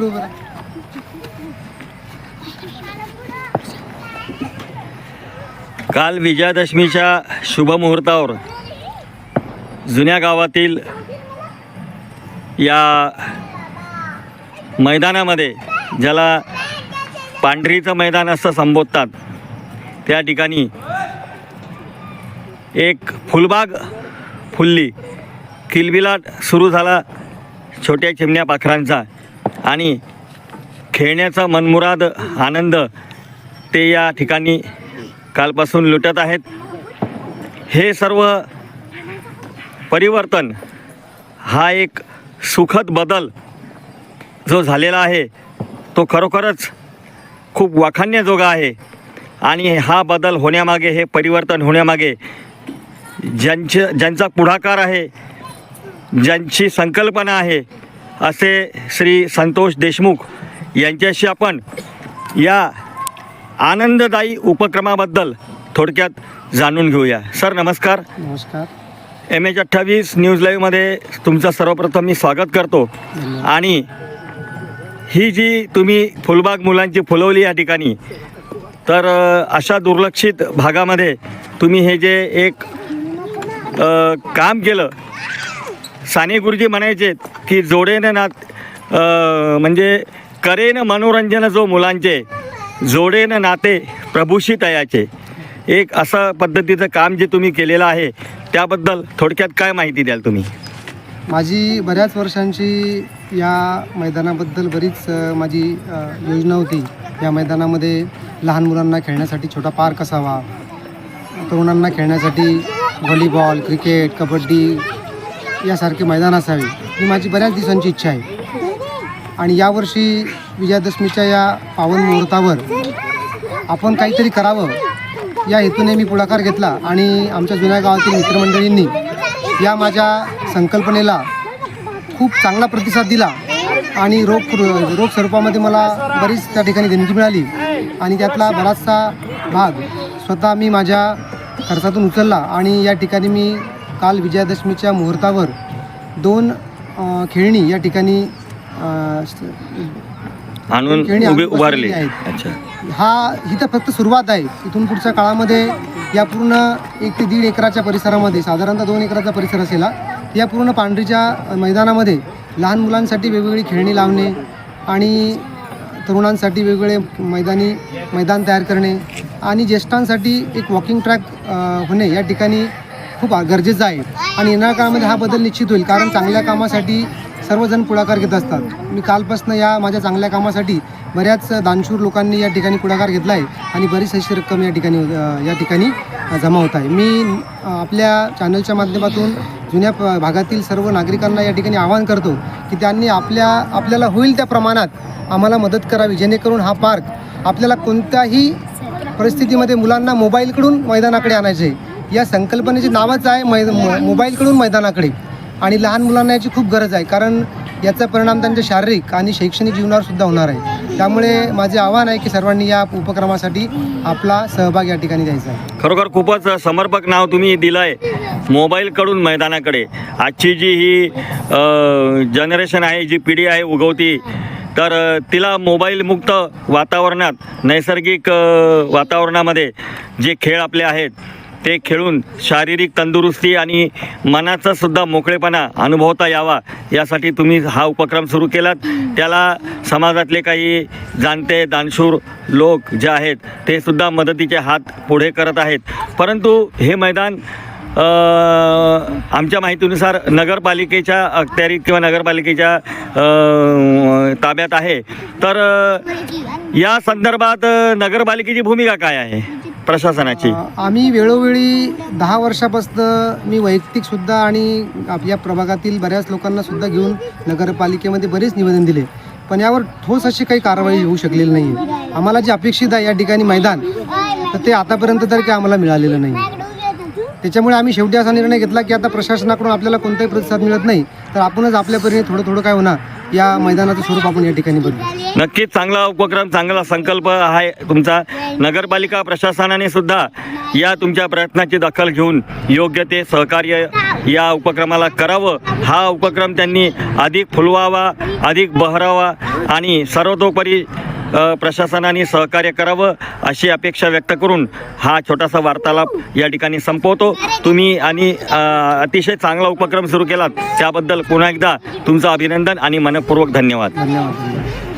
इकडे उभं काल विजयादशमीच्या शुभमुहूर्तावर जुन्या गावातील या मैदानामध्ये ज्याला पांढरीचं मैदान असं संबोधतात त्या ठिकाणी एक फुलबाग फुलली. किलबिलाट सुरू झाला छोट्या चिमण्या पाखरांचा. आणि खेळण्याचा मनमुराद आनंद ते या ठिकाणी कालपासून लुटत आहेत. हे सर्व परिवर्तन हा एक सुखद बदल जो झालेला आहे तो खरोखरच खूप वाखाणण्याजोगा आहे. आणि हा बदल होण्यामागे हे परिवर्तन होण्यामागे ज्यांचे ज्यांचा पुढाकार आहे ज्यांची संकल्पना आहे असे श्री संतोष देशमुख यांच्याशी आपण या आनंददायी उपक्रमाबद्दल थोडक्यात जाणून घेऊया. सर नमस्कार. नमस्कार. एम एच अठ्ठावीस न्यूज लाईव्हमध्ये तुमचं सर्वप्रथम मी स्वागत करतो. आणि ही जी तुम्ही फुलबाग मुलांची फुलवली या ठिकाणी तर अशा दुर्लक्षित भागामध्ये तुम्ही हे जे एक अ, काम केलं साने गुरुजी म्हणायचे की जोडेनं नात म्हणजे करेन मनोरंजन जो मुलांचे जोडेन नाते प्रभूशी तयाचे एक असं पद्धतीचं काम जे तुम्ही केलेलं आहे त्याबद्दल थोडक्यात काय माहिती द्याल तुम्ही? माझी बऱ्याच वर्षांची या मैदानाबद्दल बरीच माझी योजना होती. या मैदानामध्ये लहान मुलांना खेळण्यासाठी छोटा पार्क असावा तरुणांना खेळण्यासाठी व्हॉलीबॉल क्रिकेट कबड्डी यासारखे मैदान असावे ही माझी बऱ्याच दिवसांची इच्छा आहे. आणि यावर्षी विजयादशमीच्या या पावन मुहूर्तावर आपण काहीतरी करावं या हेतूने मी पुढाकार घेतला आणि आमच्या जुन्या गावातील मित्रमंडळींनी या माझ्या संकल्पनेला खूप चांगला प्रतिसाद दिला आणि रोख रोख स्वरूपामध्ये मला बरीच त्या ठिकाणी देणगी मिळाली आणि त्यातला बराचसा भाग स्वतः मी माझ्या खर्चातून उचलला आणि या ठिकाणी मी काल विजयादशमीच्या मुहूर्तावर दोन खेळणी या ठिकाणी खेळणी उभारले आहेत. अच्छा हा ही तर फक्त सुरुवात आहे इथून पुढच्या काळामध्ये या पूर्ण एक ते दीड एकराच्या परिसरामध्ये साधारणतः दोन एकराचा परिसर असेल. या पूर्ण पांढरीच्या मैदानामध्ये लहान मुलांसाठी वेगवेगळी खेळणी लावणे आणि तरुणांसाठी वेगवेगळे मैदानी मैदान तयार करणे आणि ज्येष्ठांसाठी एक वॉकिंग ट्रॅक होणे या ठिकाणी खूप गरजेचं आहे. आणि येणाऱ्या काळामध्ये हा बदल निश्चित होईल कारण चांगल्या कामासाठी सर्वजण पुढाकार घेत असतात. मी कालपासून या माझ्या चांगल्या कामासाठी बऱ्याच दानशूर लोकांनी या ठिकाणी पुढाकार घेतला आहे आणि बरीच अशी रक्कम या ठिकाणी या ठिकाणी जमा होत आहे. मी आपल्या चॅनलच्या माध्यमातून जुन्या भागातील सर्व नागरिकांना या ठिकाणी आवाहन करतो की त्यांनी आपल्या आपल्याला होईल त्या प्रमाणात आम्हाला मदत करावी जेणेकरून हा पार्क आपल्याला कोणत्याही परिस्थितीमध्ये मुलांना मोबाईलकडून मैदानाकडे आणायचे. आहे या संकल्पनेचे नावच आहे मै मोबाईलकडून मैदानाकडे. आणि लहान मुलांना याची खूप गरज आहे कारण याचा परिणाम त्यांच्या शारीरिक आणि शैक्षणिक जीवनावर सुद्धा होणार आहे. त्यामुळे माझे आव्हान आहे की सर्वांनी या उपक्रमासाठी आपला सहभाग या ठिकाणी द्यायचा आहे. खरोखर खूपच समर्पक नाव तुम्ही दिलं आहे मोबाईलकडून मैदानाकडे. आजची जी ही जनरेशन आहे जी पिढी आहे उगवती तर तिला मोबाईलमुक्त वातावरणात नैसर्गिक वातावरणामध्ये जे खेळ आपले आहेत ते खेळून शारीरिक तंदुरुस्ती आणि मनाचा सुद्धा मोकळेपणा अनुभवता यावा. यासाठी तुम्ही हा उपक्रम सुरू केलात. त्याला समाजातले काही जाणते दानशूर लोक जे आहेत ते सुद्धा मदतीचे हात पुढे करत आहेत. परंतु हे मैदान आमच्या माहितीनुसार नगरपालिकेच्या अखत्यारीत किंवा नगरपालिकेच्या ताब्यात आहे. तर या संदर्भात नगरपालिकेची भूमिका काय आहे? प्रशासनाची? आम्ही वेळोवेळी दहा वर्षापासून मी वैयक्तिक सुद्धा आणि आपल्या प्रभागातील बऱ्याच लोकांना सुद्धा घेऊन नगरपालिकेमध्ये बरेच निवेदन दिले. पण यावर ठोस अशी काही कारवाई होऊ शकलेली नाही आहे आम्हाला जे अपेक्षित आहे या ठिकाणी मैदान तर ते आतापर्यंत तर काही आम्हाला मिळालेलं नाही. त्याच्यामुळे आम्ही शेवटी असा निर्णय घेतला की आता प्रशासनाकडून आपल्याला कोणताही प्रतिसाद मिळत नाही. तर आपणच आपल्या परीने थोडं थोडं काय होणार? या मैदानाचं स्वरूप आपण या ठिकाणी बघू. नक्कीच चांगला उपक्रम चांगला संकल्प आहे तुमचा. नगरपालिका प्रशासनाने सुद्धा या तुमच्या प्रयत्नाची दखल घेऊन योग्य ते सहकार्य या उपक्रमाला करावं. हा उपक्रम त्यांनी अधिक फुलवावा अधिक बहरावा आणि सर्वतोपरी प्रशासनाने सहकार्य करावं अशी अपेक्षा व्यक्त करून हा छोटासा वार्तालाप या ठिकाणी संपवतो. तुम्ही आणि अतिशय चांगला उपक्रम सुरू केलात. त्याबद्दल पुन्हा एकदा तुमचं अभिनंदन आणि मनपूर्वक धन्यवाद. धन्यवाद.